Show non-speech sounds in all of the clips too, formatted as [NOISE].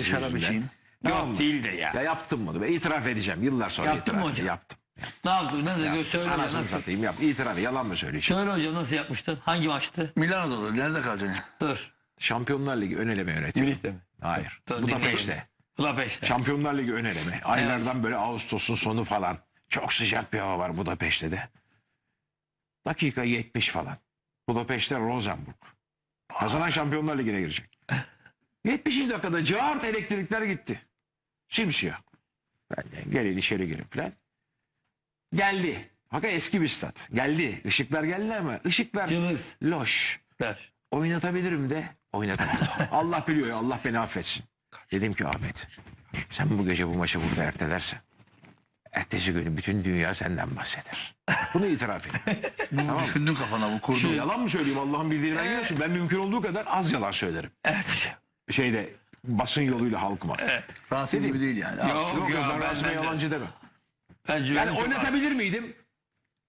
yüzünden. içeyim. Ne Yok değil de ya. Ya yaptım bunu. Ben itiraf edeceğim. Yıllar sonra Yaptın itiraf mı hocam? Yaptım. Ne yaptın? Nasıl? Söyle hocam Anasını nasıl? satayım yap. İtiraf yalan mı söyleyeceğim? Söyle hocam nasıl yapmıştın? Hangi maçtı? Milano'da olur. Nerede kalacaksın? Dur. Şampiyonlar Ligi ön eleme yönetiyor. Münih'te mi? Hayır. Dur, Budapeşte. dinleyelim. Budapeşte. Şampiyonlar Ligi ön eleme. Aylardan böyle Ağustos'un sonu falan. Çok sıcak bir hava var Budapeşte de. Dakika 70 falan. Budapeşte Rosenburg. Kazanan Şampiyonlar Ligi'ne girecek. 70. dakikada cart elektrikler gitti. Simsiyah. Ben de gelin içeri girin falan. Geldi. Fakat eski bir stat. Geldi. Işıklar geldi ama ışıklar Cılız. loş. Ver. Oynatabilirim de oynatamadım. [LAUGHS] Allah biliyor ya Allah beni affetsin. Dedim ki Ahmet sen bu gece bu maçı burada ertelersen ertesi günü bütün dünya senden bahseder. Bunu itiraf et. [LAUGHS] Bunu düşündün kafana bu kurdu. Şu yalan mı söyleyeyim Allah'ın bildiğini ben biliyorsun. Ben mümkün olduğu kadar az yalan söylerim. Evet hocam. Şeyde basın yoluyla halkıma. Rahatsız gibi değil yani. Yok, Yok ya, yok ben ben- Rasim'e yalancı demem. Ben Yani yani oynatabilir miydim?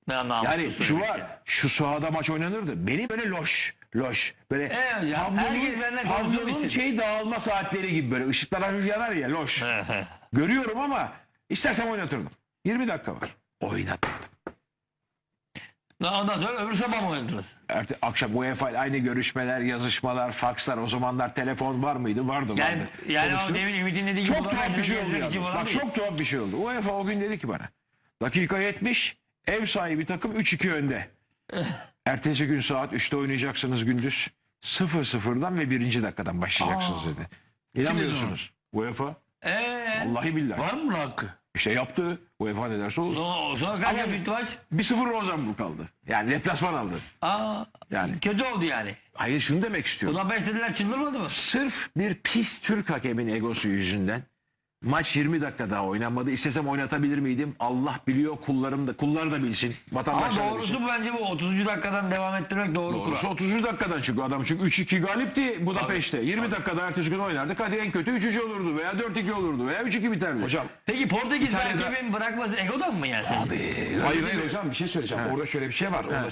Ben Yani şu var, şu sahada maç oynanırdı. Benim böyle loş, loş. Böyle Evet hocam, pavyonun- pavyonun şey dağılma saatleri gibi böyle. Işıklar hafif yanar ya, loş. Görüyorum ama istersem oynatırdım. 20 dakika var. Oynatmadım. Ondan sonra öbür sabah mı oynadınız? Erte, akşam UEFA ile aynı görüşmeler, yazışmalar, fakslar. O zamanlar telefon var mıydı? Vardı. Yani, vardı. yani o Konuştuk. demin Ümit'in dediği gibi Çok tuhaf bir şey oldu gezmek için yalnız. falan Bak değil. çok tuhaf bir şey oldu. UEFA o gün dedi ki bana. Dakika 70 ev sahibi takım 3-2 önde. [LAUGHS] Ertesi gün saat 3'te oynayacaksınız gündüz. 0-0'dan ve birinci dakikadan başlayacaksınız dedi. İnanmıyorsunuz. UEFA Eee? Vallahi billahi. Var mı bunun hakkı? İşte yaptı. UEFA ne derse olur. Sonra, sonra kaç Ama- maç? 1-0 Rosenborg aldı. Yani deplasman aldı. Aa, Yani. kötü oldu yani. Hayır şunu demek istiyorum. Budapeşte'liler çıldırmadı mı? Sırf bir pis Türk hakemin egosu yüzünden maç 20 dakika daha oynanmadı. İstesem oynatabilir miydim? Allah biliyor kullarım da kullar da bilsin. Ama Vatandaşlar da doğrusu bilsin. bence bu 30. dakikadan devam ettirmek doğru Doğrusu kural. 30. dakikadan çıkıyor adam. Çünkü 3-2 galipti Budapeşte. 20 dakikada ertesi gün oynardık. Hadi en kötü 3-3 olurdu veya 4-2 olurdu veya 3-2 biterdi. Hocam Peki Portekiz İtalya'da- hakemin bırakması egodan mı yani? hayır hayır hocam bir şey söyleyeceğim. Orada şöyle bir şey var. Onu açık